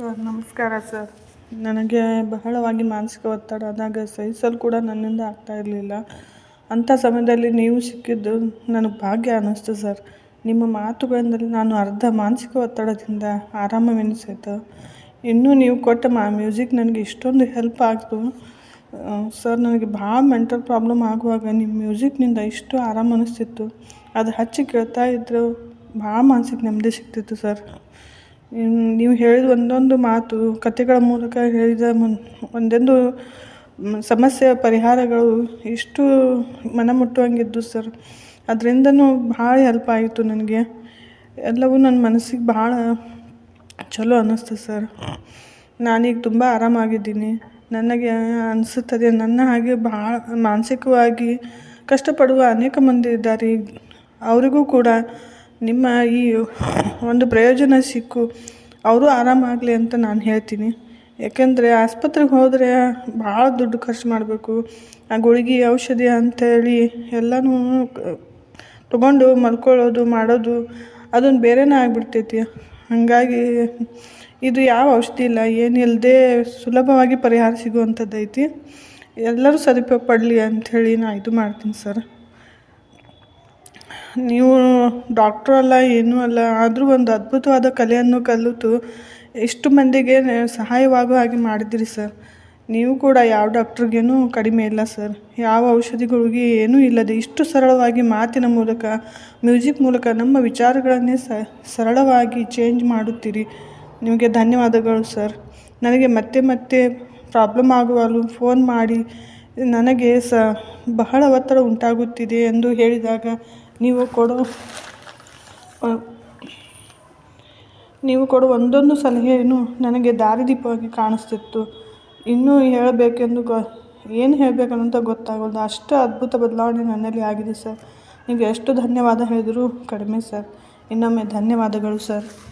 Sir, ನಮಸ್ಕಾರ sir. ನನಗೆ ಬಹಳವಾಗಿ ಮಾನಸಿಕ ಒತ್ತಡ ಆದಾಗ ಸಹಿಸಲು ಕೂಡ ನನ್ನಿಂದ ಆಗ್ತಾ ಇರಲಿಲ್ಲ. ಅಂಥ ಸಮಯದಲ್ಲಿ ನೀವು ಸಿಕ್ಕಿದ್ದು ನನಗೆ ಭಾಗ್ಯ ಅನ್ನಿಸ್ತು ಸರ್. ನಿಮ್ಮ ಮಾತುಗಳಿಂದಲೇ ನಾನು ಅರ್ಧ ಮಾನಸಿಕ ಒತ್ತಡದಿಂದ ಆರಾಮವೆನಿಸಿತು ಇನ್ನೂ ನೀವು ಕೊಟ್ಟ ಮಾ, ಮ್ಯೂಸಿಕ್ ನನಗೆ ಇಷ್ಟೊಂದು ಹೆಲ್ಪ್ ಆಗ್ತು. ಸರ್, ನನಗೆ ಭಾಳ ಮೆಂಟಲ್ ಪ್ರಾಬ್ಲಮ್ ಆಗುವಾಗ ನಿಮ್ಮ ಮ್ಯೂಸಿಕ್ನಿಂದ ಇಷ್ಟು ಆರಾಮ ಅನ್ನಿಸ್ತಿತ್ತು ಅದು ಹಚ್ಚಿ ಕೇಳ್ತಾ ಇದ್ದರೂ ಭಾಳ ಮಾನಸಿಕ ನೆಮ್ಮದಿ ಸಿಗ್ತಿತ್ತು ಸರ್. ನೀವು ಹೇಳಿದ ಒಂದೊಂದು ಮಾತು, ಕಥೆಗಳ ಮೂಲಕ ಹೇಳಿದ ಮುನ್, ಒಂದೊಂದು ಸಮಸ್ಯೆ, ಪರಿಹಾರಗಳು ಇಷ್ಟು ಮನಮುಟ್ಟುವಂಗಿದ್ದು ಸರ್ ಅದರಿಂದನೂ ಭಾಳ ಹೆಲ್ಪ್ ಆಯಿತು ನನಗೆ. ಎಲ್ಲವೂ ನನ್ನ ಮನಸ್ಸಿಗೆ ಭಾಳ ಚಲೋ ಅನ್ನಿಸ್ತು ಸರ್ ನಾನೀಗ ತುಂಬ ಆರಾಮಾಗಿದ್ದೀನಿ. ನನಗೆ ಅನಿಸುತ್ತದೆ, ನನ್ನ ಹಾಗೆ ಭಾಳ ಮಾನಸಿಕವಾಗಿ ಕಷ್ಟಪಡುವ ಅನೇಕ ಮಂದಿ ಇದ್ದಾರೆ. ಅವರಿಗೂ ಕೂಡ ನಿಮ್ಮ ಈ ಒಂದು ಪ್ರಯೋಜನ ಸಿಕ್ಕು. ಅವರು ಆರಾಮಾಗಲಿ ಅಂತ ನಾನು ಹೇಳ್ತೀನಿ. ಯಾಕೆಂದರೆ ಆಸ್ಪತ್ರೆಗೆ ಹೋದರೆ ಭಾಳ ದುಡ್ಡು ಖರ್ಚು ಮಾಡಬೇಕು. ಆ ಗುಳಿಗೆ ಔಷಧಿ ಅಂಥೇಳಿ ಎಲ್ಲನೂ ತೊಗೊಂಡು ಮಲ್ಕೊಳ್ಳೋದು, ಮಾಡೋದು ಅದೊಂದು ಬೇರೆನೇ ಆಗಿಬಿಡ್ತೈತಿ. ಹಾಗಾಗಿ ಇದು ಯಾವ ಔಷಧಿ ಇಲ್ಲ ಏನಿಲ್ಲದೆ ಸುಲಭವಾಗಿ ಪರಿಹಾರ ಸಿಗುವಂಥದ್ದೈತಿ ಎಲ್ಲರೂ ಸದುಪಯೋಗ ಪಡಲಿ ಅಂಥೇಳಿ ನಾ ಇದು ಮಾಡ್ತೀನಿ ಸರ್. ನೀವು ಡಾಕ್ಟ್ರ್ ಅಲ್ಲ, ಏನೂ ಅಲ್ಲ, ಆದರೂ ಒಂದು ಅದ್ಭುತವಾದ ಕಲೆಯನ್ನು ಕಲಿತು ಎಷ್ಟು ಮಂದಿಗೆ ಸಹಾಯವಾಗುವ ಹಾಗೆ ಮಾಡಿದ್ದೀರಿ ಸರ್ ನೀವು ಕೂಡ ಯಾವ ಡಾಕ್ಟ್ರಿಗೇನೂ ಕಡಿಮೆ ಇಲ್ಲ ಸರ್ ಯಾವ ಔಷಧಿಗಳಿಗೆ ಏನೂ ಇಲ್ಲದೆ ಇಷ್ಟು ಸರಳವಾಗಿ ಮಾತಿನ ಮೂಲಕ, ಮ್ಯೂಸಿಕ್ ಮೂಲಕ ನಮ್ಮ ವಿಚಾರಗಳನ್ನೇ ಸರಳವಾಗಿ ಚೇಂಜ್ ಮಾಡುತ್ತೀರಿ. ನಿಮಗೆ ಧನ್ಯವಾದಗಳು ಸರ್ ನನಗೆ ಮತ್ತೆ ಮತ್ತೆ ಪ್ರಾಬ್ಲಮ್ ಆಗುವಾಗಲೂ ಫೋನ್ ಮಾಡಿ ನನಗೆ ಸ ಬಹಳ ಒತ್ತಡ ಉಂಟಾಗುತ್ತಿದೆ ಎಂದು ಹೇಳಿದಾಗ ನೀವು ಕೊಡೋ ನೀವು ಕೊಡೋ ಒಂದೊಂದು ಸಲಹೆಯೂ ನನಗೆ ದಾರಿದೀಪವಾಗಿ ಕಾಣಿಸ್ತಿತ್ತು. ಇನ್ನೂ ಹೇಳಬೇಕೆಂದು ಗೊ, ಏನು ಹೇಳಬೇಕಂತ ಗೊತ್ತಾಗೋಲ್ಲ. ಅಷ್ಟು ಅದ್ಭುತ ಬದಲಾವಣೆ ನನ್ನಲ್ಲಿ ಆಗಿದೆ, ಸರ್. ನಿಮಗೆ ಎಷ್ಟು ಧನ್ಯವಾದ ಹೇಳಿದರೂ ಕಡಿಮೆ, ಸರ್. ಇನ್ನೊಮ್ಮೆ ಧನ್ಯವಾದಗಳು, ಸರ್.